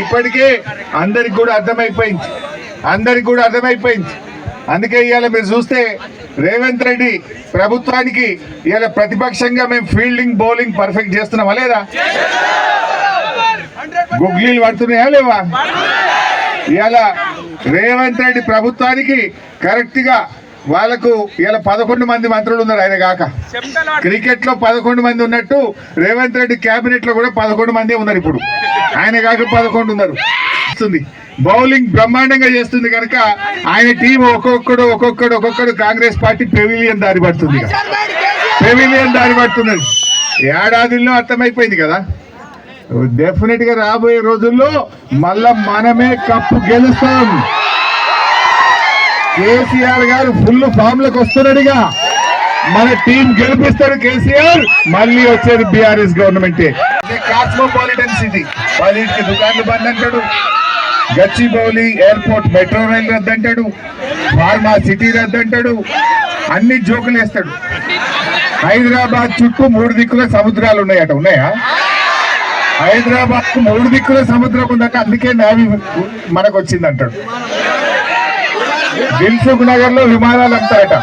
ఇప్పటికే అందరికి కూడా అర్థమైపోయింది. అందరికి కూడా అర్థమైపోయింది. అందుకే ఇవాళ మీరు చూస్తే రేవంత్ రెడ్డి ప్రభుత్వానికి ఇవాళ ప్రతిపక్షంగా మేము ఫీల్డింగ్ బౌలింగ్ పర్ఫెక్ట్ చేస్తున్నామా లేదా? గుగ్లీలు పడుతున్నాయా లేవా? ఇవాళ రేవంత్ రెడ్డి ప్రభుత్వానికి కరెక్ట్గా వాళ్ళకు ఇలా పదకొండు మంది మంత్రులు ఉన్నారు ఆయన కాక. క్రికెట్లో పదకొండు మంది ఉన్నట్టు రేవంత్ రెడ్డి కేబినెట్లో కూడా పదకొండు మంది ఉన్నారు ఇప్పుడు. ఆయన కాక పదకొండు ఉన్నారు. వస్తుంది. బౌలింగ్ బ్రహ్మాండంగా చేస్తుంది కనుక ఆయన టీం ఒక్కొక్కడు ఒక్కొక్కడు ఒక్కొక్కడు కాంగ్రెస్ పార్టీ పెవిలియన్ దారి పడుతుంది. పెవిలియన్ దారి పడుతున్నది. ఏడాదిలో అర్థమైపోయింది కదా. డెఫినెట్గా రాబోయే రోజుల్లో మళ్ళా మనమే కప్పు గెలుస్తాం. కేసీఆర్ గారు ఫుల్ ఫామ్లకు వస్తున్నాడుగా. మన టీం గెలిపిస్తాడు కేసీఆర్ మళ్ళీ వచ్చేది బీఆర్ఎస్ గవర్నమెంటే కాస్మోపాలిటన్ సిటీ వాళ్ళకి దుకాన్లు బంద్ అంటాడు గచ్చిబౌలి ఎయిర్పోర్ట్ మెట్రో రైల్ రద్దంటాడు. ఫార్మా సిటీ రద్దు అంటాడు అన్ని జోకులు వేస్తాడు. హైదరాబాద్ చుట్టూ మూడు దిక్కుల సముద్రాలు ఉన్నాయట. ఉన్నాయా? హైదరాబాద్ మూడు దిక్కుల సముద్రం ఉందట. అందుకే నావి మనకు వచ్చింది అంటాడు దిల్సుఖ్ నగర్లో విమానాలు అంటారట.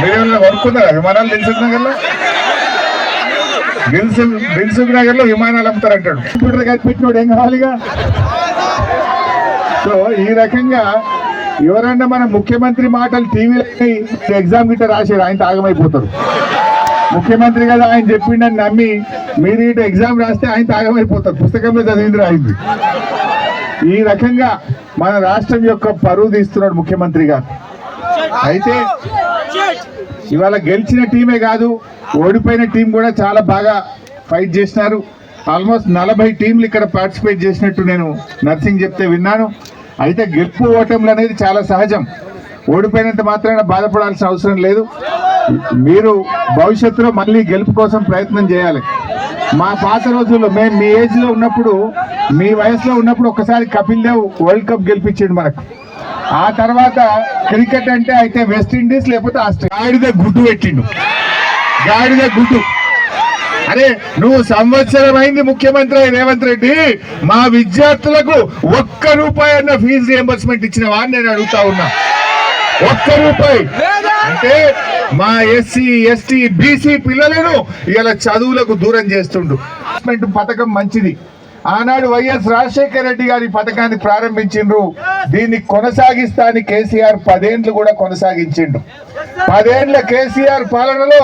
మీరు కొనుక్కున్నారా? విమానాలు దిల్సుఖ్ నగర్లో దిల్సుఖ్ దిల్సుఖ్ నగర్లో విమానాలు అమ్ముతారంటాడు కంప్యూటర్ కనిపెట్టినోడు ఏం కావాలిగా? సో ఈ రకంగా ఎవరన్నా మన ముఖ్యమంత్రి మాటలు టీవీలో ఎగ్జామ్ గిట్ట రాశారు ఆయన తాగమైపోతారు. ముఖ్యమంత్రి కదా ఆయన చెప్పిండని నమ్మి మీరు ఇటు ఎగ్జామ్ రాస్తే ఆయన తాగమైపోతారు. పుస్తకంలో చదివింది రాయింది. ఈ రకంగా మన రాష్ట్రం యొక్క పరువు తీస్తున్నాడు ముఖ్యమంత్రి గారు. అయితే ఇవాళ గెలిచిన టీమే కాదు ఓడిపోయిన టీం కూడా చాలా బాగా ఫైట్ చేసినారు. ఆల్మోస్ట్ నలభై టీంలు ఇక్కడ పార్టిసిపేట్ చేసినట్టు నేను నర్సింగ్ చెప్తే విన్నాను. అయితే గెలుపు ఓటములు అనేది చాలా సహజం. ఓడిపోయినంత మాత్రాన బాధపడాల్సిన అవసరం లేదు. మీరు భవిష్యత్తులో మళ్ళీ గెలుపు కోసం ప్రయత్నం చేయాలి. మా పాత రోజుల్లో మేము మీ ఏజ్లో ఉన్నప్పుడు మీ వయసులో ఉన్నప్పుడు ఒకసారి కపిల్ దేవ్ వరల్డ్ కప్ గెలిపించాడు మనకు. ఆ తర్వాత క్రికెట్ అంటే అయితే వెస్టిండీస్ లేకపోతే ఆస్ట్రేలియా. గాడిద గుడ్డు పెట్టిండు. గాడిద గుడ్డు. అరే నువ్వు సంవత్సరం అయింది ముఖ్యమంత్రి రేవంత్ రెడ్డి మా విద్యార్థులకు ఒక్క రూపాయి అన్న ఫీజు రియంబర్స్మెంట్ ఇచ్చినవా అని నేను అడుగుతా ఉన్నా. ఒక్క రూపాయి. అంటే మా ఎస్సీ ఎస్టీ బీసీ పిల్లలను ఇలా చదువులకు దూరం చేస్తుండు. పథకం మంచిది. ఆనాడు వైఎస్ రాజశేఖర రెడ్డి గారి పథకాన్ని ప్రారంభించిండ్రు. దీన్ని కొనసాగిస్తాని కేసీఆర్ పదేండ్లు కూడా కొనసాగించిండు. పదేండ్ల కేసీఆర్ పాలనలో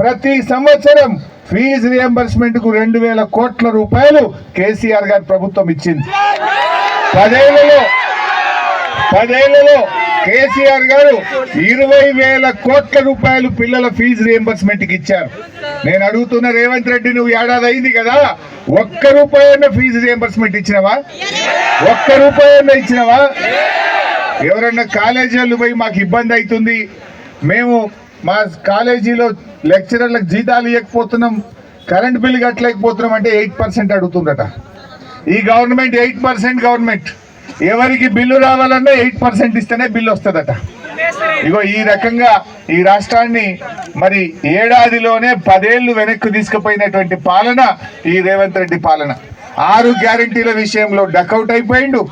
ప్రతి సంవత్సరం ఫీజు రియంబర్స్మెంట్కు రెండు వేల కోట్ల రూపాయలు కేసీఆర్ గారి ప్రభుత్వం ఇచ్చింది. పదేళ్ళలో పదేళ్ళలో కేసీఆర్ గారు ఇరవై వేల కోట్ల రూపాయలు పిల్లల ఫీజు రియంబర్స్మెంట్కి ఇచ్చారు. నేను అడుగుతున్న రేవంత్ రెడ్డి నువ్వు ఏడాది అయింది కదా ఒక్క రూపాయి ఫీజు రియంబర్స్మెంట్ ఇచ్చినవా? ఒక్క రూపాయి ఇచ్చినవా? ఎవరన్నా కాలేజీలు పోయి మాకు ఇబ్బంది అవుతుంది. మేము మా కాలేజీలో లెక్చరర్లకు జీతాలు ఇవ్వకపోతున్నాం కరెంట్ బిల్ కట్టలేకపోతున్నాం అంటే ఎయిట్ పర్సెంట్ అడుగుతుందట. ఈ గవర్నమెంట్ ఎయిట్ పర్సెంట్ గవర్నమెంట్. ఎవరికి బిల్లు రావాలన్నా ఎయిట్ పర్సెంట్ ఇస్తేనే బిల్లు వస్తుందట. ఇగో ఈ రకంగా ఈ రాష్ట్రాన్ని మరి ఏడాదిలోనే పదేళ్ళు వెనక్కి తీసుకుపోయినటువంటి పాలన ఈ రేవంత్ రెడ్డి పాలన. ఆరు గ్యారంటీల విషయంలో డకౌట్ అయిపోయిండు.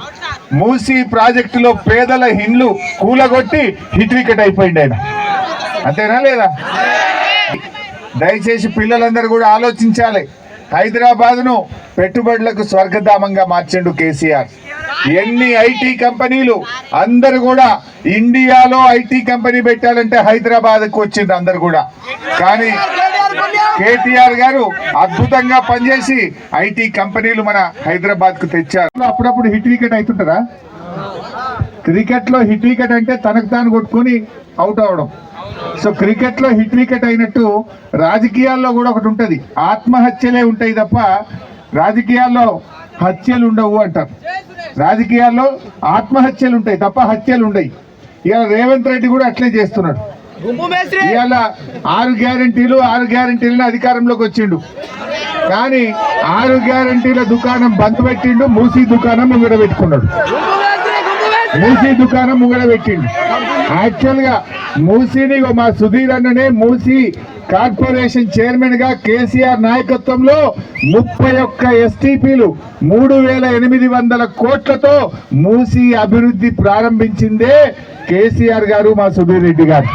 మూసి ప్రాజెక్టులో పేదల హిండ్లు కూలగొట్టి హిట్రికెట్ అయిపోయిండు ఆయన. అంతేనా లేదా? దయచేసి పిల్లలందరూ కూడా ఆలోచించాలి. హైదరాబాద్ను పెట్టుబడులకు స్వర్గధామంగా మార్చిండు కేసీఆర్. ఎన్ని ఐటీ కంపెనీలు అందరు కూడా ఇండియాలో ఐటీ కంపెనీ పెట్టాలంటే హైదరాబాద్కు వచ్చింది అందరు కూడా. కానీ కేటీఆర్ గారు అద్భుతంగా పనిచేసి ఐటీ కంపెనీలు మన హైదరాబాద్కు తెచ్చారు అప్పుడప్పుడు హిట్ వికెట్ అవుతుంటారా క్రికెట్లో హిట్ వికెట్ అంటే తనకు తాను కొట్టుకొని అవుట్ అవడం. సో క్రికెట్లో హిట్ వికెట్ అయినట్టు రాజకీయాల్లో కూడా ఒకటి ఉంటది. ఆత్మహత్యలే ఉంటాయి తప్ప రాజకీయాల్లో హత్యలు ఉండవు అంటారు. రాజకీయాల్లో ఆత్మహత్యలు ఉంటాయి తప్ప హత్యలు ఉండయి. ఇవాళ రేవంత్ రెడ్డి కూడా అట్లే చేస్తున్నాడు. ఇవాళ ఆరు గ్యారంటీలు ఆరు గ్యారంటీలను అధికారంలోకి వచ్చిండు. కానీ ఆరు గ్యారంటీల దుకాణం బంద్ పెట్టిండు మూసీ దుకాణం ముంగడ పెట్టుకున్నాడు. మూసీ దుకాణం ముంగడ పెట్టిండు. యాక్చువల్గా మూసీని మా సుధీర్ అన్ననే మూసీ కార్పొరేషన్ చైర్మన్గా కేసీఆర్ నాయకత్వంలో ముప్పై ఒక్క ఎస్టీపీలు మూడు వేల ఎనిమిది వందల కోట్లతో మూసీ అభివృద్ధి ప్రారంభించిందే కేసీఆర్ గారు మా సుధీర్ రెడ్డి గారు.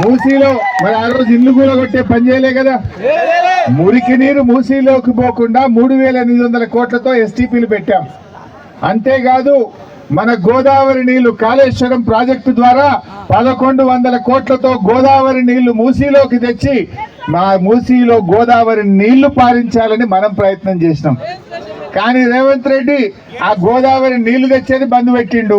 మూసీలో మరి ఆ రోజు ఇల్లు కూడా కొట్టే పని చేయలే కదా. మురికి నీరు మూసీలోకి పోకుండా మూడు వేల ఎనిమిది వందల కోట్లతో ఎస్టీపీలు పెట్టాం. అంతేకాదు మన గోదావరి నీళ్ళు కాళేశ్వరం ప్రాజెక్టు ద్వారా పదకొండు వందల కోట్లతో గోదావరి నీళ్ళు మూసీలోకి తెచ్చి మా మూసీలో గోదావరి నీళ్ళు పారించాలని మనం ప్రయత్నం చేసినాం. కానీ రేవంత్ రెడ్డి ఆ గోదావరి నీళ్ళు తెచ్చేది బంద్ పెట్టిండు.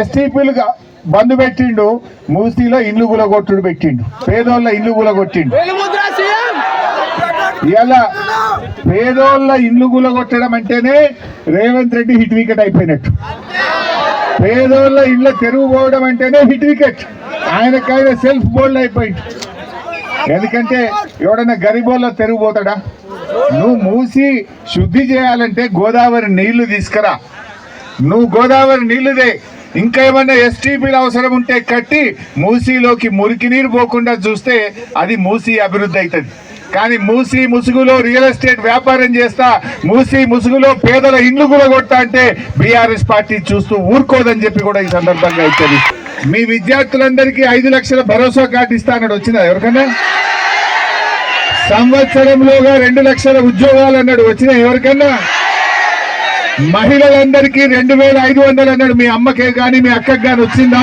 ఎస్టీపీలుగా బంద్ పెట్టిండు. మూసీలో ఇల్లు గులగొట్టుడు పెట్టిండు. పేదోళ్ళ ఇల్లు గులగొట్టిండు. ఇలా పేదోళ్ళ ఇల్లు గులగొట్టడం అంటేనే రేవంత్ రెడ్డి హిట్ వికెట్ అయిపోయినట్టు. పేదోళ్ళ ఇళ్ళ తెరువు పోవడం అంటేనే హిట్ వికెట్. ఆయనకైనా సెల్ఫ్ బోల్డ్ అయిపోయింది ఎందుకంటే ఎవడన్నా గరిబోళ్ళ తెరువు పోతాడా? నువ్వు మూసి శుద్ధి చేయాలంటే గోదావరి నీళ్ళు తీసుకురా. నువ్వు గోదావరి నీళ్ళుదే ఇంకా ఏమన్నా ఎస్టీపీలు అవసరం ఉంటే కట్టి మూసీలోకి మురికి నీరు పోకుండా చూస్తే అది మూసీ అభివృద్ధి అవుతుంది. కానీ మూసీ ముసుగులో రియల్ ఎస్టేట్ వ్యాపారం చేస్తా మూసీ ముసుగులో పేదల ఇండ్లు కూడా అంటే బీఆర్ఎస్ పార్టీ చూస్తూ ఊరుకోదని చెప్పి కూడా ఈ సందర్భంగా ఇచ్చేది. మీ విద్యార్థులందరికీ ఐదు లక్షల భరోసా కార్డు ఇస్తా అన్నాడు. వచ్చిందా ఎవరికన్నా? సంవత్సరంలోగా రెండు లక్షల ఉద్యోగాలు అన్నాడు. వచ్చిన ఎవరికన్నా? మహిళలందరికీ రెండు వేల ఐదు వందలు అన్నాడు. మీ అమ్మకే కానీ మీ అక్కకి కానీ వచ్చిందా?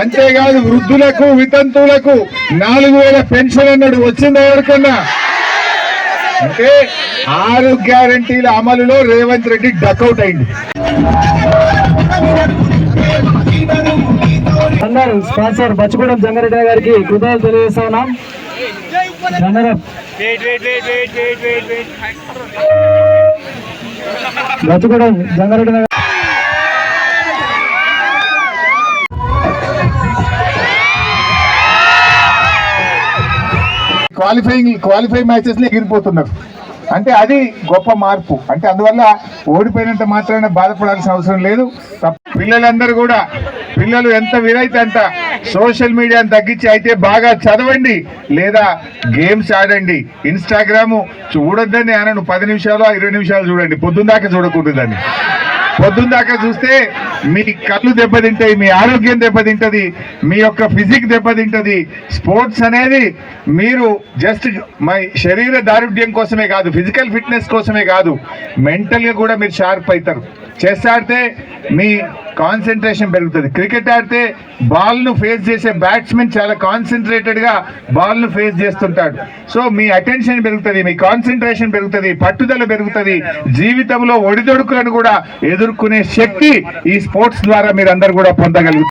అంతేకాదు వృద్ధులకు వితంతువులకు నాలుగు వేల పెన్షన్ అన్నాడు. వచ్చిందా ఎవరికన్నా? అంటే ఆరు గ్యారంటీల అమలులో రేవంత్ రెడ్డి డకౌట్ అయింది. అందరు స్పాన్సర్ బచ్చుగూడెం జంగారెడ్డి గారికి కృతజ్ఞతలు తెలియజేస్తా ఉన్నాం Bachchugudem Jangareddy qualifying qualify matches ఎగిరిపోతున్నారు. అంటే అది గొప్ప మార్పు. అంటే అందువల్ల ఓడిపోయినంత మాత్రాన బాధపడాల్సిన అవసరం లేదు. పిల్లలందరూ కూడా పిల్లలు ఎంత వీలైతే అంత సోషల్ మీడియాను తగ్గించి అయితే బాగా చదవండి. లేదా గేమ్స్ ఆడండి. ఇన్స్టాగ్రాము చూడొద్దని అనను పది నిమిషాలు ఇరవై నిమిషాలు చూడండి. పొద్దున్న చూడకూడదు దాన్ని. పొద్దున్న దాకా చూస్తే మీ కళ్ళు దెబ్బతింటాయి మీ ఆరోగ్యం దెబ్బతింటది మీ యొక్క ఫిజిక్ దెబ్బతింటది. స్పోర్ట్స్ అనేది మీరు జస్ట్ మై శరీర దారుఢ్యం కోసమే కాదు ఫిజికల్ ఫిట్నెస్ కోసమే కాదు మెంటల్గా కూడా మీరు షార్ప్ అవుతారు చెస్ ఆడితే మీ కాన్సన్ట్రేషన్ పెరుగుతుంది. క్రికెట్ ఆడితే బాల్ను ఫేస్ చేసే బ్యాట్స్మెన్ చాలా కాన్సన్ట్రేటెడ్గా బాల్ను ఫేస్ చేస్తుంటాడు. సో మీ అటెన్షన్ పెరుగుతుంది మీ కాన్సన్ట్రేషన్ పెరుగుతుంది పట్టుదల పెరుగుతుంది జీవితంలో ఒడిదొడుకులను కూడా ఎదురు ఎదుర్కొనే శక్తి ఈ స్పోర్ట్స్ ద్వారా మీరు అందరు కూడా పొందగలుగుతారు.